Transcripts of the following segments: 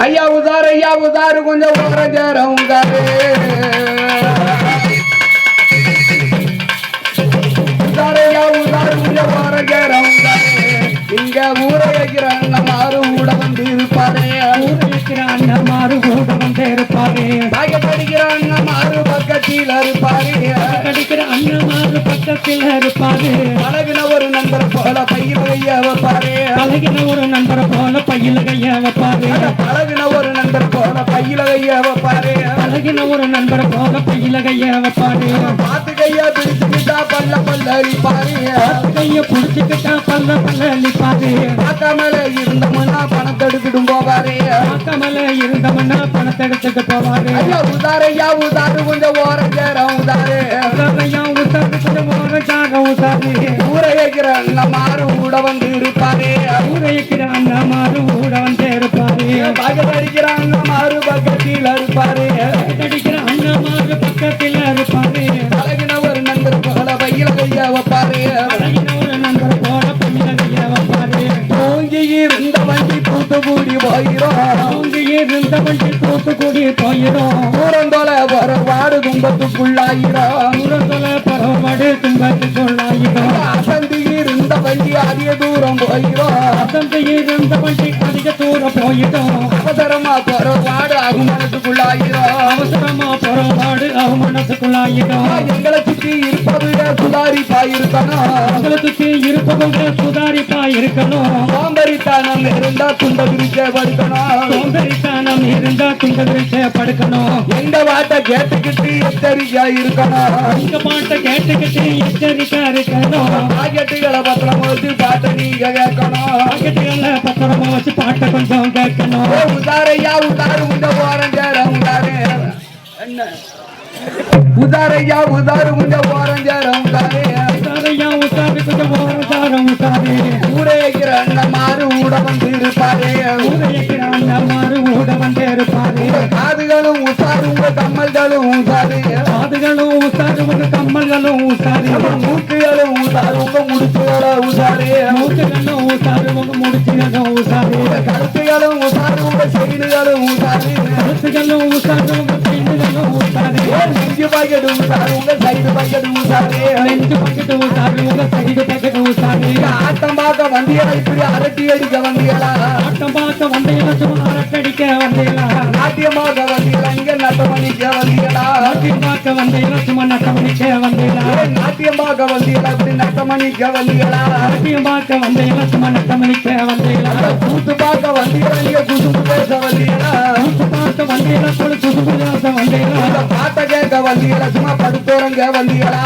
ஐயா உதாரு ஐயா உதாரு கொஞ்சம் ஜரம் உதாரு உதாரு ஐயா உதாரு கொஞ்சம் உதாரு இங்க ஊரை வைக்கிற ஆறு கூட வந்து இருப்பாரு இருக்கிற அண்ணமாறு கூட வந்து இருப்பாரு படிக்கிற ஆறு பக்கத்தில் இருப்பாரு கிடைக்கிற அண்ணமாறு பக்கத்தில் இருப்பாரு பழகின ஒரு நண்பர் போல பையில கைய வைப்பாரு. பழகின ஒரு நண்பரை கைய வைப்பாரு பழகின ஒரு நண்பரை போல பையில கைய வைப்பாரு பார்த்து கையா பிடிச்சுக்கிட்டா பல்ல பல்ல அடிப்பாரு கைய புடிச்சுக்கிட்டா பல்ல பல்ல அழிப்பாரு பார்க்காமல இருந்தோம்னா பணத்தை எடுத்துடும் போவாரு. பார்க்காமல இருந்தவன்னா பணத்தை எடுத்துட்டு போவாரு. ஐயா உதாரு கொஞ்சம் ஓரம் சேரம் உதாரு. தூத்துக்குடி போயிடும் தூரந்தோல வர வாடு துன்பத்துக்குள்ளாயிரும் தூரத்துல பரவடு துன்பத்துக்குள்ளாயிடும் அசந்து இருந்த வண்டி அதிக தூரம் போயிரும். அசந்து இருந்த வண்டி அதிக தூரம் போயிடும். அவசரமா போற வாடு அகுமனத்துக்குள்ளாயிரும் அவசரமா பரவாடு அவமானத்துக்குள்ளாயிடும் எங்களை சுற்றி இருப்பதுட சுதாரிப்பா இருக்கணும் உங்களை சுத்தி இருப்பவங்க சுதாரிப்பா இருக்கணும் சோம்பரித்தனம் இருந்தா துண்ட விரிச்ச படுக்கணும். சோம்பரித்தனம் இருந்தா துங்க விரிச்ச படுக்கணும். எந்த வாட்டை கேட்டுக்கிட்டு எச்சரிக்கையா இருக்கணும். உங்க பாட்டை கேட்டுக்கிட்டு எச்சரிக்கா இருக்கணும். பாக்கெட்டுகளை பத்திரம் வச்சு பாட்டை நீங்க கேட்கணும். பாக்கெட்டுகள்ல பத்திரமா வச்சு பாட்டை கொஞ்சம் கேட்கணும். உதாரையா உதாரு உண்ட போறேன் சேர உண்டாரு என்ன? உதாரையா உதாரு உண்ட போறேன் சேர உண்டாரு உசாரையா உசாரு கொஞ்சம் ஓரசாரம் உசாரு ஊரே வைக்கிற அண்ணன் மாறு ஊட வந்து இருப்பாரு ஊரையக்கிற அண்ணமாறு ஊட வந்து இருப்பாரு காதுகளும் உசாரு உங்க கம்மல்களும் உசாரு காதுகளும் உசாரு உங்க கம்மல்களும் உசாரு மூக்குகளும் உசாரு உங்க முடிச்சுகள உசாரு மூக்குகளும் உசாரு உங்க முடிச்சுகளும் உசாரு கழுத்துகளும் உசாரு உங்க செயினுகளும் உசாரு கழுத்துகளும் உசாரு உங்க பெண்களும் உசாரு நெஞ்சு பாக்கெட் உசாரு உங்க சைடு பாக்கெட் உசாரு நெஞ்சு வந்தியலா இப்படி அரட்டி அடிக்க வந்தியலா ஆட்டம் பார்க்க வந்தீங்களா சும்மா அரட்டடிக்க வந்தீங்களா நாட்டியமாக வந்தியலா இங்க நட்டமணிக்க வந்தியலா நாட்டியம் பார்க்க வந்தீங்களா சும்மா நட்டமணிக்க வந்தீங்களா நாட்டியமாக வந்தியலா இப்படி நட்டமணிக்க வந்தியலா நாட்டியம் பார்க்க வந்தீங்களா சும்மா நட்டமணிக்க வந்தீங்களா கூத்து பார்க்க வந்தியலா இங்க குசும்பு பேச வந்தியலா கூத்து பார்க்க வந்தீங்களா கொழு சுசுபுலாச வந்தீங்களா இந்த பாட்டை கேட்க வந்தியலா சும்மா படுத்தோரங்க வந்தியலா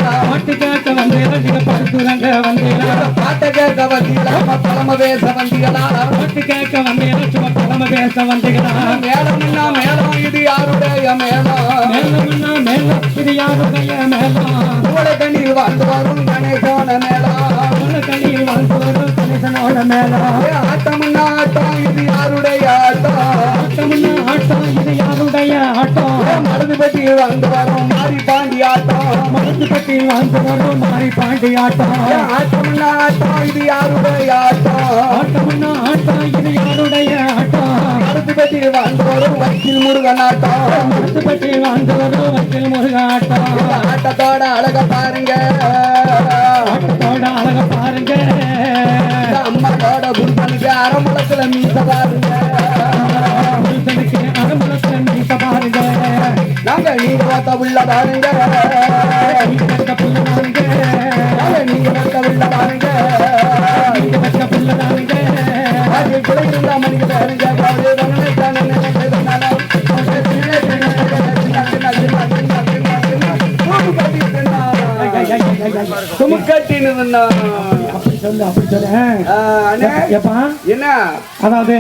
பாட்டு கேட்க வந்தீங்களா பழம பேச வந்தியலா பாட்டு கேட்க வந்தீங்களா சும்மா கிளம்ப பேச வந்தீங்களா மேலம்னா மேலம் இது யாருடைய மேலம் மேலம் இது யாருடைய மேலம் வாழ்ந்து வரும் மேலம் வாழ்ந்து வரும் கணேசனோட மேலம் பட்டி வாழ்ந்து வரும் மாறி பாண்டி ஆட்டம் ஆட்டம்னா ஆட்டம் இது யாருடைய ஆட்டம் ஆட்டம்னா ஆட்டம் இது யாருடைய ஆட்டம் மருது பற்றி வாழ்ந்து வரும் வக்கீல் முருகன் ஆட்டம் மருந்து பட்டி வரும் வக்கீல் முருக ஆட்டம் ஆட்டத்தோட அழக பாருங்க. ஆட்டத்தோட அழக பாருங்க. அம்மாவோட புருஷனுக்கு அரமளத்துல மீச பாருங்க நாங்க நீங்க பார்த்த உள்ள பாருங்க நீங்க நாங்க நீங்க பார்த்த உள்ள பாருங்க நீங்க அது சுமுக்கட்டின்னு சொல்லு அப்படி சொல்லு ஏப்பா என்ன? அதாவது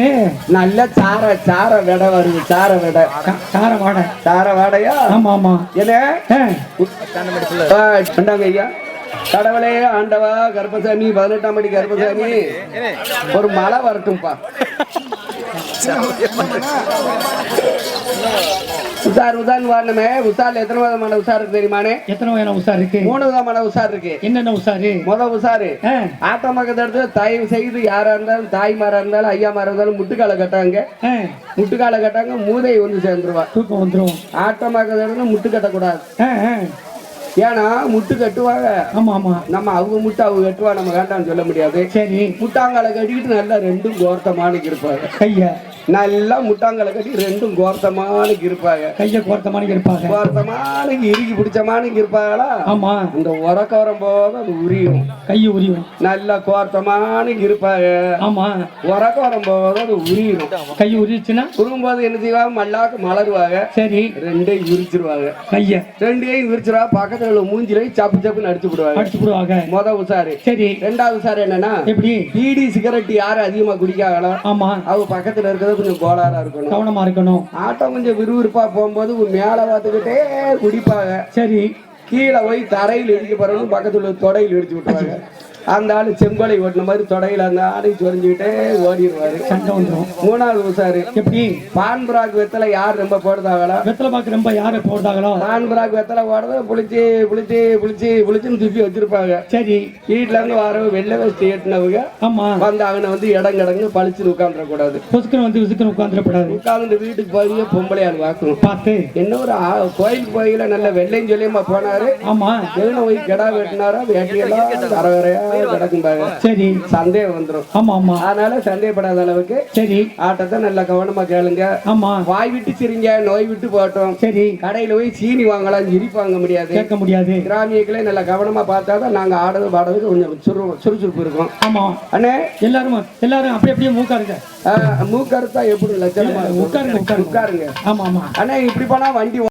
நல்ல சார சார விடை வருது சார விடை. கார வாடை. சார வாடையா? ஆமா ஆமா. என்ன? ஐயா. கடவுளே ஆண்டவா கர்ப்பசாமி பதினெட்டாம் படி கர்ப்பசாமி. ஒரு மழை வரட்டும்பா. உஷார் உதான்னு வரணுமே. உஷார்ல எத்தனை விதமான உஷார் இருக்கு தெரியுமானே? எத்தனை வகையான உஷார் இருக்கு? மூணு விதமான உஷார் இருக்கு. என்னென்ன உஷாரு முத உஷாரு ஆ, ஆட்டம் பக்கத்து இடத்துல தயவு செய்து யாரா இருந்தாலும் தாய்மாரா இருந்தாலும் ஐயாமாரா இருந்தாலும் முட்டுக்கால கட்டாங்க. முட்டுக்கால கட்டாங்க மூதை வந்து சேர்ந்துருவா. தூக்கம் வந்துரும். ஆட்டம் பக்கத்து இடத்துல முட்டு கட்டக்கூடாது. ஏன்னா முட்டு கட்டுவாங்க. ஆமா ஆமா. நம்ம அவங்க முட்டை அவங்க கட்டுவா நம்ம வேண்டாம்னு சொல்ல முடியாது. சரி. முட்டாங்கால கட்டிக்கிட்டு நல்லா ரெண்டும் கோர்த்தமானுக்கு இருப்பாங்க. கைய நல்லா முட்டாங்கால கட்டி ரெண்டும் கோர்த்தமானுக்கு இருப்பாங்க. கைய கோர்த்த மாதிரி இருப்பாங்க. கோர்த்தமானுக்கு இறுக்கி பிடிச்சமானுக்கு இருப்பாங்களா? ஆமா. அந்த உறக்க வரும்போது அது உரியும். கைய உரியும். நல்லா கோர்த்தமானுக்கு இருப்பாங்க. ஆமா. உறக்க வரும்போது அது உரியும். கைய உரிச்சுன்னா? உருகும்போது என்ன செய்வாங்க? மல்லாக்கு மலருவாங்க. சரி. ரெண்டையும் விரிச்சிருவாங்க. கைய. ரெண்டையும் விரிச்சிருவா. பக்கத்துல உள்ள மூஞ்சிலையும் சப்பு சப்புன்னு அடிச்சு விடுவாங்க. அடிச்சு போடுவாங்க முத உசாரு சரி. ரெண்டாவது உசாரு என்னன்னா எப்படி? பீடி சிகரெட் யாரு அதிகமா குடிக்காங்களோ ஆமா. அவங்க பக்கத்துல இருக்கிறது கொஞ்சம் கோளாறா இருக்கணும். கவனமா இருக்கணும். ஆட்டம் கொஞ்சம் விறுவிறுப்பா போகும்போது மேல பார்த்துக்கிட்டே குடிப்பாங்க. சரி. கீழே போய் தரையில் இடிக்க போறவங்க பக்கத்துல தொடையில் இடிச்சு விட்டுருவாங்க. அந்த ஆளு செங்கோலை ஓட்டின மாதிரி தொடையில அந்த ஆடை சொரிஞ்சுக்கிட்டே ஓடிடுவாரு. மூணாவது உசாரு எப்படி? பான் பிராக் வெத்தலை யார் ரொம்ப போடுதாங்களோ வெத்தலை பாக்கு ரொம்ப யாரை போடுறாங்களோ பான் பிராக் வெத்தலை போடுறது புளிச்சு புளிச்சு புளிச்சு புளிச்சுன்னு தூக்கி வச்சிருப்பாங்க. சரி. வீட்டுல இருந்து வர வெள்ளை வச்சு ஏட்டினவங்க ஆமா. வந்து அவனை வந்து இடம் கிடங்கு பளிச்சுன்னு உட்காந்துட கூடாது பொசுக்குன்னு வந்து விசுக்குன்னு உட்காந்துடக்கூடாது உட்காந்து வீட்டுக்கு போய் பொம்பளையால் வாக்கணும் பார்த்து. என்ன ஒரு கோயிலுக்கு போயில நல்ல வெள்ளையும் சொல்லியமா போனாரு. ஆமா. போய் கிடா வெட்டினாரா? வேட்டியெல்லாம் வர கிடக்கும்பாங்க சரி. சந்தேகம் வந்துடும் ஆமா ஆமா. அதனால சந்தேகப்படாத அளவுக்கு சரி. ஆட்டத்தை நல்லா கவனமா கேளுங்க. ஆமா. வாய் விட்டு சிரிங்க நோய் விட்டு போட்டோம் சரி. கடையில போய் சீனி வாங்கலாம் சிரிப்பு வாங்க முடியாது. கேட்க முடியாது. கிராமியங்களே நல்லா கவனமா பார்த்தா தான் நாங்க ஆடுறது பாடுறது கொஞ்சம் சுறு சுறுசுறுப்பு இருக்கும். ஆமா. அண்ணே? எல்லாரும் எல்லாரும் அப்படியே அப்படியே மூக்காருங்க ஆ, மூக்கறுத்தா எப்படி? லட்சணமா உட்காருங்க. உட்காருங்க. ஆமா ஆமா. அண்ணே இப்படி போனா வண்டி